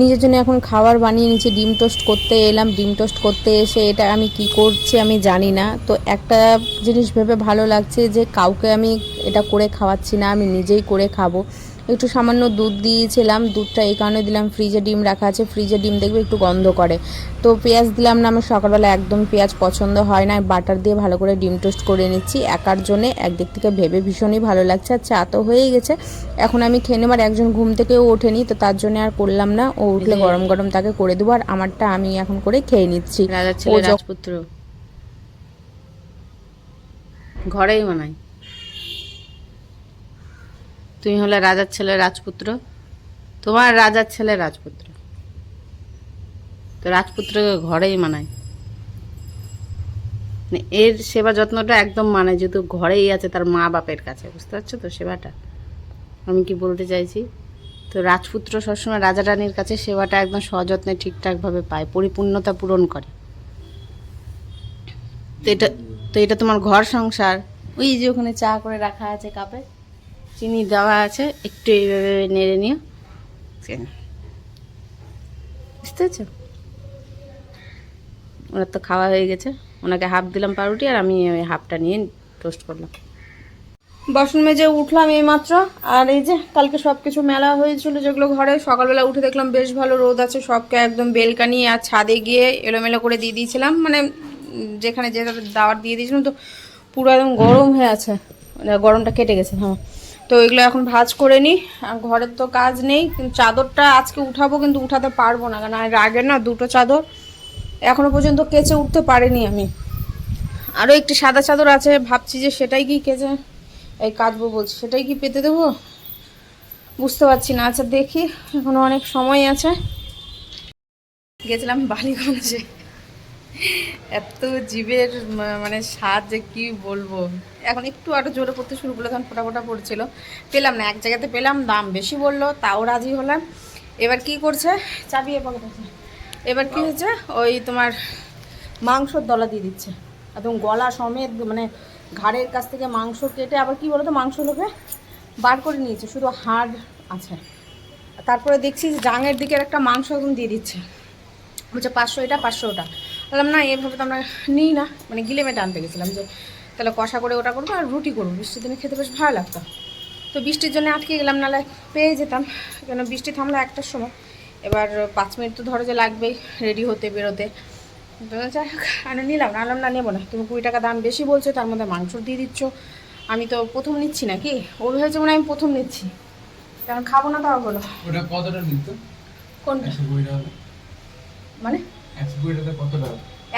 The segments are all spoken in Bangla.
নিজের জন্য এখন খাবার বানিয়ে নিচ্ছি ডিম টোস্ট করতে এলাম, ডিম টোস্ট করতে এসে এটা আমি কি করছি আমি জানি না। তো একটা জিনিস ভেবে ভালো লাগছে যে কাউকে আমি এটা করে খাওয়াচ্ছি না, আমি নিজেই করে খাব। একটু সামান্য দুধ দিয়েছিলাম দুধটা এই কারণে দিলাম ফ্রিজে ডিম রাখা আছে ফ্রিজে ডিম দেখবে একটু গন্ধ করে। তো পেঁয়াজ দিলাম না আমার সকালবেলা একদম পেঁয়াজ পছন্দ হয় না বাটার দিয়ে ভালো করে ডিম টোস্ট করে নিচ্ছি একার জন্যে একদিক থেকে ভেবে ভীষণই ভালো লাগছে আর চা তো হয়েই গেছে। এখন আমি খেয়ে নেবার একজন ঘুম থেকেও ওঠেনি তো তার জন্য আর করলাম না ও উঠলে গরম গরম তাকে করে দেবো আর আমারটা আমি এখন করে খেয়ে নিচ্ছি। রাজার ছেলে রাজপুত্র। ঘরেই মানাই তুমি হলে রাজার ছেলে রাজপুত্র। তোমার রাজার ছেলে রাজপুত্র। তো রাজপুত্রকে ঘরেই মানায়। মানে এর সেবা যত্নটা একদম মানায়, যেহেতু ঘরেই আছে তার মা বাপের কাছে, বুঝতে পারছ তো সেবাটা? আমি কি বলতে চাইছি? তো রাজপুত্র সবসময় রাজা রানীর কাছে সেবাটা একদম সযত্নে ঠিকঠাকভাবে পায়, পরিপূর্ণতা পূরণ করে। তো এটা তো এটা তোমার ঘর সংসার। ওই যে ওখানে চা করে রাখা আছে কাপে। চিনি দেওয়া আছে একটু এইভাবে নেড়ে নিও। বুঝতে পেরেছ? ওনার তো খাওয়া হয়ে গেছে। ওনাকে হাফ দিলাম পাউরুটি আর আমি ওই হাফটা নিয়ে টোস্ট করলাম। বাসন মেজে উঠলাম এইমাত্র। আর এই যে কালকে সব কিছু মেলা হয়েছিল যেগুলো ঘরে সকালবেলা উঠে দেখলাম বেশ ভালো রোদ আছে। সবকে একদম বেলকানি আর ছাদে গিয়ে এলোমেলো করে দিয়ে দিয়েছিলাম। মানে যেখানে যে দাওয়ার দিয়ে দিয়েছিলাম তো পুরো একদম গরম হয়ে আছে। মানে গরমটা কেটে গেছে হ্যাঁ তো এগুলো এখন ভাজ করে নিই ঘরের তো কাজ নেই চাদরটা আজকে উঠাবো কিন্তু উঠাতে পারব না, কারণ আর আগে না দুটো চাদর এখনও পর্যন্ত কেচে উঠতে পারিনি আমি। আরও একটি সাদা চাদর আছে, ভাবছি যে সেটাই কি কেচে, এই কাচবো বলছি, সেটাই কি পেতে দেবো? বুঝতে পারছি না আচ্ছা দেখি, এখনও অনেক সময় আছে। গেছিলাম বালিগঞ্জে। এত জীবের মানে স্বাদ যে কি বলব? এখন একটু আরও জোরে পড়তে শুরু করল তখন ফোটা ফোটা পড়ছিল। পেলাম না, এক জায়গাতে পেলাম, দাম বেশি বলল, তাও রাজি হলাম। এবার কি করছে? আছে। এবার কি হয়েছে? ওই তোমার মাংসর দলা দিয়ে দিচ্ছে। একদম গলা সমেত মানে ঘাড়ের কাছ থেকে মাংস কেটে, আবার কি বলতো, মাংস লোকে বার করে নিয়েছে, শুধু হাড় আছে। তারপরে দেখছি জাঙের দিকের একটা মাংস একদম দিয়ে দিচ্ছে। বলছে পাঁচশো এটা, পাঁচশো ওটা। বললাম না এভাবে তো আমরা নিই না। মানে গিলে মেটে আনতে গেছিলাম যে তাহলে কষা করে ওটা করব আর রুটি করব। বৃষ্টির দিনে খেতে বেশ ভালো লাগতো। তো বৃষ্টির জন্য আটকে গেলাম নাহলে পেয়ে যেতাম। কেন বৃষ্টি থামলো একটার সময়। এবার পাঁচ মিনিট তো ধরো যে লাগবেই রেডি হতে বেরোতে। যাই হোক আমি নিলাম না। আনলাম না নেব না। তুমি কুড়ি টাকা দাম বেশি বলছো তার মধ্যে মাংস দিয়ে দিচ্ছ। আমি তো প্রথম নিচ্ছি নাকি? ও ভেবেছে মনে আমি প্রথম নিচ্ছি। কারণ খাব না তাও বলো। ওটা কতটা নিত? কোনটা? মানে?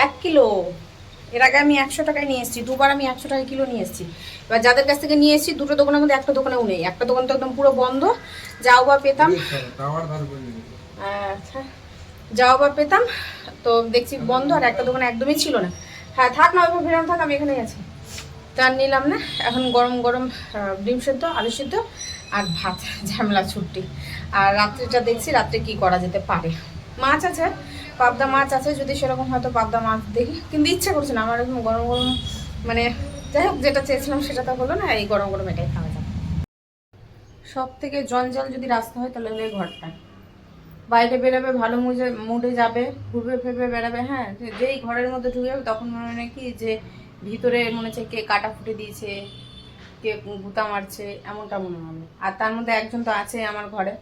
এক কিলো। এর আগে আমি একশো টাকায় নিয়ে এসেছি দুবার আমি একশো টাকা কিলো নিয়ে এসেছি। এবার যাদের কাছ থেকে নিয়ে এসেছি দুটো দোকানের মধ্যে একটা দোকানেও নেই। একটা দোকান তো একদম পুরো বন্ধ যাও বা পেতাম। আচ্ছা যাও বা পেতাম। তো দেখছি বন্ধ আর একটা দোকানে একদমই ছিল না। হ্যাঁ থাক না ওইভাবে ফেরাম থাক আমি এখানেই আছি। তা নিলাম না। এখন গরম গরম ডিম সেদ্ধ আলু সেদ্ধ আর ভাত ঝামেলা ছুটি। আর রাত্রিটা দেখছি রাত্রে কি করা যেতে পারে। মাছ আছে পাবদা মাছ আছে, যদি সেরকম হয়তো পাবদা মাছ দেখি। কিন্তু ইচ্ছে করছে না, আমার একদম গরম গরম মানে যাই হোক, যেটা চেয়েছিলাম সেটা তো হলো না, এই গরম গরম এটাই খাওয়া যাবে। সব থেকে জঞ্জাল যদি রাস্তা হয়, তাহলে হলো এই ঘরটা। বাইরে বেরোবে, ভালো মুজে, মুডে যাবে, ঘুরবে, ফেরবে, বেড়াবে হ্যাঁ যেই ঘরের মধ্যে ঢুকে যাবে, তখন মনে হয় কি যে ভিতরে মনে হচ্ছে কে কাটা ফুটে দিয়েছে, কে গুতা মারছে, এমনটা মনে হবে আর তার মধ্যে একজন তো আছে আমার ঘরে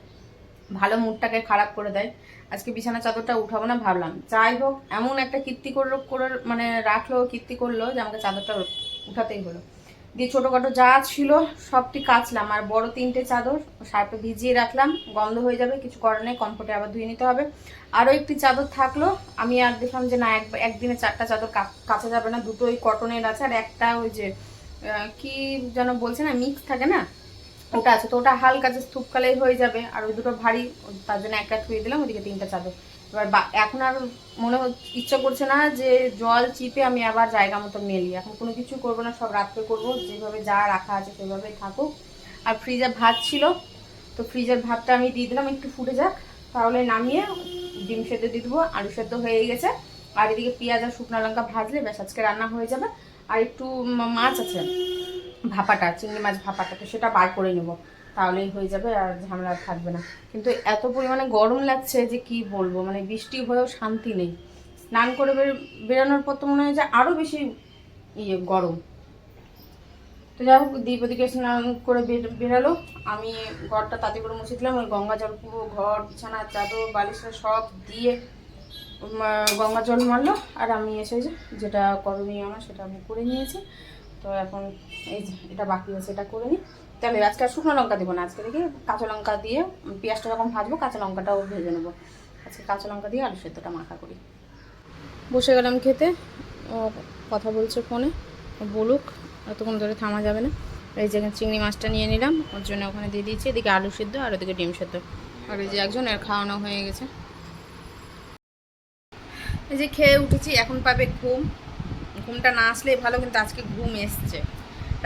ভালো মুডটাকে খারাপ করে দেয়। আজকে বিছানা চাদরটা উঠাবো না ভাবলাম। যাই হোক, এমন একটা কীর্তি করল, করে মানে রাখল, কীর্তি করল যে আমাকে চাদরটা উঠাতেই হলো। দিয়ে ছোটোখাটো যা ছিল সবটি কাচলাম, আর বড় তিনটে চাদর সার্পে ভিজিয়ে রাখলাম, গন্ধ হয়ে যাবে, কিছু করার নেই কমফোর্টে আবার ধুয়ে নিতে হবে। আরও একটি চাদর থাকল, আমি আর দেখলাম যে না, এক একদিনে চারটা চাদর কাচা যাবে না দুটো ওই কটনের আছে, আর একটা ওই যে কি যেন বলছে না মিক্স থাকে না? ওটা আছে, তো ওটা হালকা যে স্তূপকালেই হয়ে যাবে। আর ওই দুটো ভারী, তার জন্য একটা ধুয়ে দিলাম ওইদিকে তিনটা চাদর এবার এখন আর মনে ইচ্ছা করছে না যে জল চিপে আমি আবার জায়গা মতো মেলি। এখন কোনো কিছু করব না, সব রাত্রে করব, যেভাবে যা রাখা আছে সেভাবেই থাকুক। আর ফ্রিজে ভাত ছিল, তো ফ্রিজের ভাতটা আমি দিয়ে দিলাম, একটু ফুটে যাক। তাহলে নামিয়ে ডিম সেদ্ধ দিয়ে দেবো, আলু সেদ্ধ হয়ে গেছে। আর এদিকে পেঁয়াজ আর শুকনো লঙ্কা ভাজলে ব্যাস, আজকে রান্না হয়ে যাবে। আর একটু মাছ আছে। ভাপাটা, চিংড়ি মাছ ভাপাটা, তো সেটা বার করে নেব। তাহলেই হয়ে যাবে আর ঝামেলা থাকবে না। কিন্তু এত পরিমাণে গরম লাগছে যে কি বলব মানে বৃষ্টি হয়েও শান্তি নেই। স্নান করে বের- বেরোনোর পর তো মনে হয় যে আরও বেশি ইয়ে গরম। তো যাই হোক দ্বীপ ওদিকে স্নান করে বের- বেরালো। আমি ঘরটা তাতে করে মুছে দিলাম, ওই গঙ্গা জল পুরো ঘর, বিছানা, চাদর বালিশটা সব দিয়ে গঙ্গা জল মারলো। আর আমি এসে যেটা করণীয় আমার, সেটা আমি করে নিয়েছি। তো এখন এই এটা বাকি আছে, এটা করে নিই। তাহলে আজকে আর শুকনো লঙ্কা দেবো না, আজকে দেখি কাঁচা লঙ্কা দিয়ে পেঁয়াজটা যখন ভাজবো, কাঁচা লঙ্কাটাও ভেজে নেব। আজকে কাঁচা লঙ্কা দিয়ে আলু সেদ্ধটা মাখা করি। বসে গেলাম খেতে, ও কথা বলছে ফোনে বলুক, এতক্ষণ ধরে থামা যাবে না। এই যে চিংড়ি মাছটা নিয়ে নিলাম, ওর জন্য ওখানে দিয়ে দিয়েছি, এদিকে আলু সেদ্ধ আর ওদিকে ডিম সেদ্ধ। আর এই যে একজন, এর খাওয়ানো হয়ে গেছে। এই যে খেয়ে উঠেছি, এখন পাবে ঘুম। ঘুমটা না আসলেই ভালো কিন্তু আজকে ঘুম এসছে।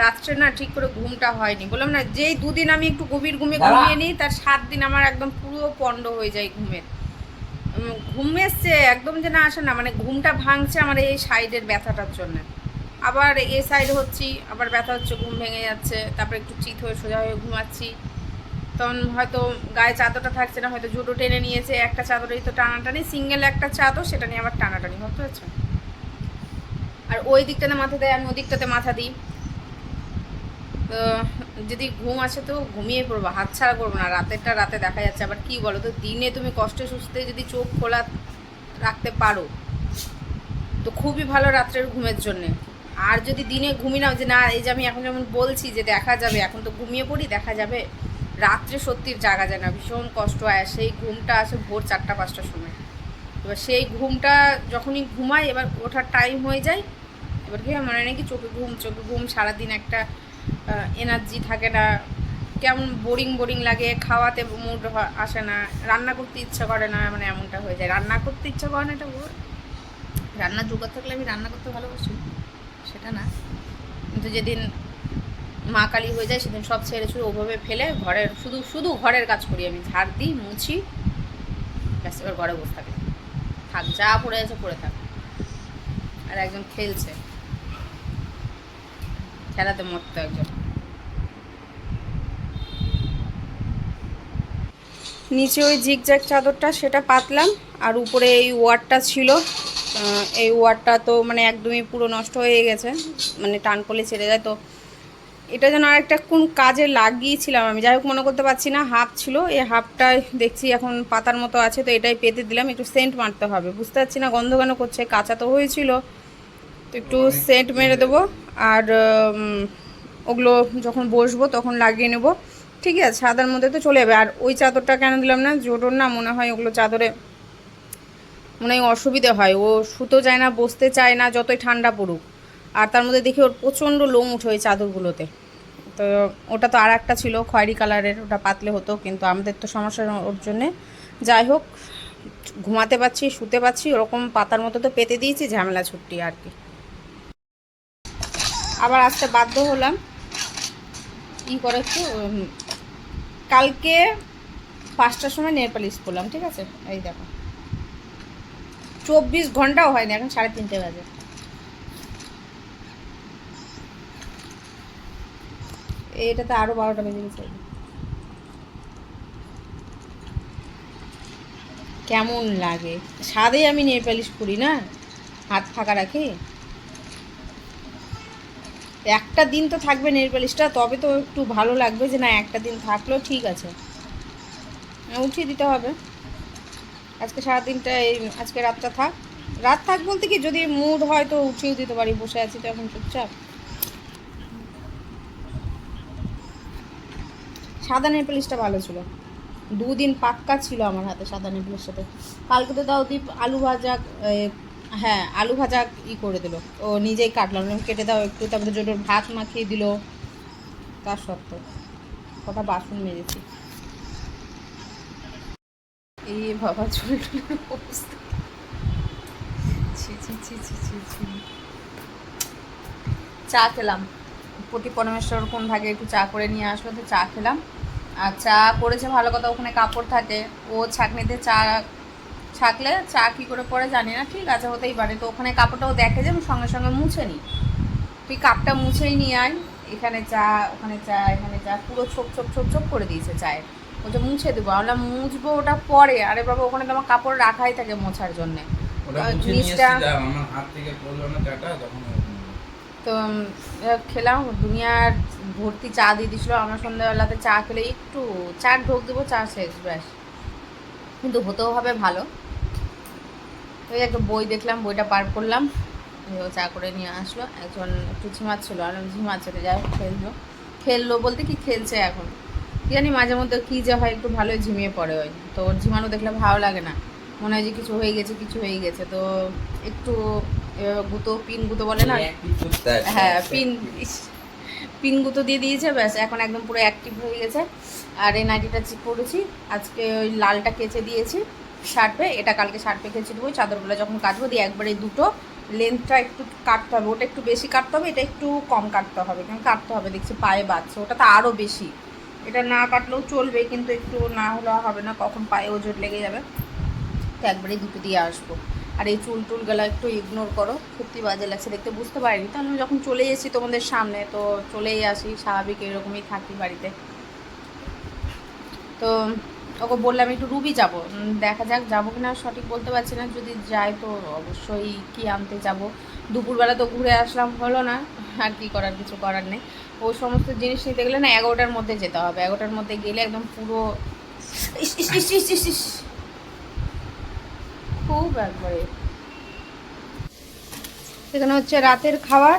রাত্রে না ঠিক করে ঘুমটা হয়নি। বললাম না যেই দুদিন আমি একটু গভীর ঘুমে ঘুমিয়ে নিই তার সাত দিন আমার একদম পুরো পণ্ড হয়ে যায় ঘুমের ঘুম এসছে একদম যে না আসে না মানে ঘুমটা ভাঙছে আমার এই সাইডের ব্যথাটার জন্য। আবার এ সাইড হচ্ছি আবার ব্যথা হচ্ছে ঘুম ভেঙে যাচ্ছে তারপরে একটু চিত হয়ে সোজা হয়ে ঘুমাচ্ছি। তখন হয়তো গায়ে চাদরটা থাকছে না হয়তো জুটো টেনে নিয়েছে একটা চাদরেই তো টানাটানি সিঙ্গেল একটা চাদর সেটা নিয়ে আবার টানাটানি বুঝতে পারছ? আর ওই দিকটাতে মাথা দেয়, আমি ওই দিকটাতে মাথা দিই। তো যদি ঘুম আসে তো ঘুমিয়ে পড়ব, হাত ছাড়া করব না। রাতেরটা রাতে দেখা যাচ্ছে, আবার কি বলো তো, দিনে তুমি কষ্টে সুস্থে যদি চোখ খোলা রাখতে পারো, তো খুবই ভালো রাত্রের ঘুমের জন্যে। আর যদি দিনে ঘুমি নাও যে না, এই যে আমি এখন যেমন বলছি যে দেখা যাবে, এখন তো ঘুমিয়ে পড়ি, দেখা যাবে রাত্রে সত্যির জাগা যায় না। ভীষণ কষ্ট হয় সেই ঘুমটা আসে ভোর চারটা, পাঁচটার সময়। এবার সেই ঘুমটা যখনই ঘুমাই, এবার ওঠার টাইম হয়ে যায় এবার কি মনে নাকি চোখে ঘুম চোখে ঘুম, সারাদিন একটা এনার্জি থাকে না। কেমন বোরিং বোরিং লাগে, খাওয়াতে মুড আসে না, রান্না করতে ইচ্ছা করে না মানে এমনটা হয়ে যায়। রান্না করতে ইচ্ছা করে না এটা ভুল। রান্না জোগাড় থাকলে আমি রান্না করতে ভালোবাসি, সেটা না। কিন্তু যেদিন মা কালী হয়ে যায়, সেদিন সব ছেড়ে ছুড়ে ওভাবে ফেলে ঘরের, শুধু শুধু ঘরের কাজ করি আমি। ঝাড় দিই, মুছি, ব্যাস, এবার ঘরে বসে থাকি। থাক, যা পড়ে আছে, পড়ে থাক। আর একজন খেলছে। খেলাতে মরতো একজন। নিচে ওই জিগজ্যাগ চাদরটা সেটা পাতলাম আর উপরে এই ওয়ারটা ছিল। এই ওয়ারটা তো মানে একদমই পুরো নষ্ট হয়ে গেছে মানে টান করলে ছেড়ে যায়। তো এটা যেন আর একটা কোন কাজে লাগিয়েছিলাম আমি। যাই হোক মনে করতে পারছি না হাফ ছিল। এই হাফটা দেখছি এখন পাতার মতো আছে তো এটাই পেতে দিলাম। একটু সেন্ট মারতে হবে। বুঝতে পারছি না গন্ধ কেন করছে কাঁচা তো হয়েছিল। তো একটু সেন্ট মেরে দেবো। আর ওগুলো যখন বসবো তখন লাগিয়ে নেব। ঠিক আছে, সাদার মধ্যে তো চলে যাবে। আর ওই চাদরটা কেন দিলাম না? জোটর না, মনে হয় ওগুলো চাদরে মনে হয় অসুবিধে হয়। ও শুতে চায় না, বসতে চায় না, যতই ঠান্ডা পড়ুক। আর তার মধ্যে দেখি ওর প্রচণ্ড লোম উঠে ওই চাদরগুলোতে। তো ওটা তো আর একটা ছিল, খয়েরি কালারের, ওটা পাতলে হতো, কিন্তু আমাদের তো সমস্যা ওর জন্যে। যাই হোক, ঘুমাতে পারছি, শুতে পারছি, ওরকম পাতার মতো তো পেতে দিয়েছি, ঝামেলা ছুটি আর কি। আবার আসতে বাধ্য হলাম। ই করে একটু কালকে পাঁচটার সময় নেল পালিশ করলাম ঠিক আছে? এই দেখো। চব্বিশ ঘন্টাও হয়নি, এখন সাড়ে তিনটে বাজে। এটাতে আরও বারোটা বেজে গেছে। কেমন লাগে? সাদে আমি নেল পালিশ করি না? হাত ফাঁকা রাখি? একটা দিন তো থাকবে নেল পালিশটা তবে তো একটু ভালো লাগবে যে না, একটা দিন থাকলেও ঠিক আছে। উঠিয়ে দিতে হবে। আজকে সারাদিনটা এই, আজকে রাতটা থাক। রাত থাক বলতে কি, যদি মুড হয় তো উঠিয়েও দিতে পারি, বসে আছি তো এখন চুপচাপ। সাদা নেল পালিশটা ভালো ছিল। দুদিন পাক্কা ছিল আমার হাতে সাদা নেল পালিশ সাথে কালকে তো তাও দীপ আলু ভাজা হ্যাঁ আলু ভাজা ই করে দিল। ও নিজেই কাটলাম কেটে দাও একটু। তারপরে জোটোর ভাত মাখিয়ে দিল। তার সত্ত্বেও কটা বাসন মেরেছি এই বাবা চা খেলাম। প্রতি পরমেশ্বর কোন ভাগে একটু চা করে নিয়ে আসলো, তো চা খেলাম। আর চা করেছে ভালো কথা, ওখানে কাপড় থাকে। ও ছাকনিতে চা ছাকলে চা কী করে পরে জানি না ঠিক আছে হতেই পারে। তো ওখানে কাপড়টাও দেখে যে আমি সঙ্গে সঙ্গে মুছে নিই। তুই কাপটা মুছেই নিয়ে আয় এখানে চা ওখানে চা এখানে চা পুরো ছোপ ছোপ ছোপ ছোপ করে দিয়েছে চায়ের ওটা মুছে দেবো। আমরা মুছবো ওটা পরে। আরে বাবা ওখানে তো আমার কাপড় রাখাই থাকে মোছার জন্যে। জিনিসটা- তো খেলাম। দুনিয়ার ভর্তি চা দিয়ে দিয়েছিলো। আমরা সন্ধ্যাবেলাতে চা খেলে একটু চা ঢোক দেবো চা শেষ ব্যাস। কিন্তু হতেও হবে ভালো। ওই একটা বই দেখলাম বইটা পার করলাম। ও চা করে নিয়ে আসলো। একজন একটু ঝিমাচ্ছিল আর ঝিমাচ্ছে যাই হোক খেললো। খেললো বলতে কি খেলছে এখন? কি জানি মাঝে মধ্যে কী যে হয় একটু ভালোই ঝিমিয়ে পড়ে ওই। তো ওর ঝিমানো দেখলে ভালো লাগে না। মনে হয় যে কিছু হয়ে গেছে কিছু হয়ে গেছে। তো একটু এভাবে গুঁতো পিন গুঁতো বলে না? হ্যাঁ পিন পিন গুঁতো দিয়ে দিয়েছে ব্যাস এখন একদম পুরো অ্যাক্টিভ হয়ে গেছে। আর এই নাইটিটা পরেছি আজকে ওই লালটা কেচে দিয়েছি। শার্টে এটা কালকে শার্টে কেচে দেবো চাদরগুলো যখন কাটবো দিয়ে একবারে দুটো লেন্থটা একটু কাটতে হবে। ওটা একটু বেশি কাটতে হবে, এটা একটু কম কাটতে হবে। কারণ কাটতে হবে? দেখছি পায়ে বাঁধছে ওটা তো আরও বেশি। এটা না কাটলেও চলবে, কিন্তু একটু না হলেও হবে না, কখন পায়ে ওজোর লেগে যাবে। তো একবারে দুটো দিয়ে আসব। আর এই চুল টুলগুলো একটু ইগনোর করো, সত্যি বাজে লাগছে দেখতে, বুঝতে পারিনি। তো আমি যখন চলে এসেছি তোমাদের সামনে, তো চলেই আসি, স্বাভাবিক এরকমই থাকি বাড়িতে। তো ওকে বললাম, একটু রুবি যাব। দেখা যাক যাব কিনা, সঠিক বলতে পারছি না। যদি যাই তো অবশ্যই কি আনতে যাব। দুপুরবেলা তো ঘুরে আসলাম, হলো না। আর কি করার, কিছু করার নেই। ওই সমস্ত জিনিস নিতে গেলে না এগারোটার মধ্যে যেতে হবে। এগারোটার মধ্যে গেলে একদম পুরো খুব একবারে। এখানে হচ্ছে রাতের খাবার।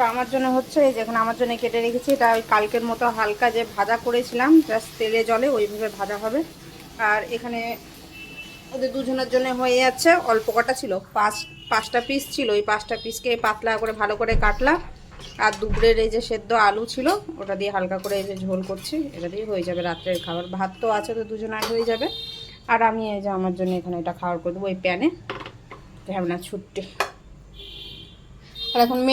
এটা আমার জন্য হচ্ছে, এই যেখানে আমার জন্য কেটে রেখেছি। এটা ওই কালকের মতো হালকা যে ভাজা করেছিলাম জাস্ট তেলে জলে ওইভাবে ভাজা হবে। আর এখানে ওদের দুজনের জন্য হয়ে যাচ্ছে অল্প কটা ছিল। পাঁচ, পাঁচটা পিস ছিল। ওই পাঁচটা পিসকে পাতলা করে ভালো করে কাটলাম। আর দুপুরের এই যে সেদ্ধ আলু ছিল, ওটা দিয়ে হালকা করে এই যে ঝোল করছি। এটা দিয়ে হয়ে যাবে রাত্রের খাবার। ভাত তো আছে তো দুজনের হয়ে যাবে। আর আমি এই যে আমার জন্য এখানে এটা খাবার করে দেবো ওই প্যানে। না ছুট্টি। আর এখন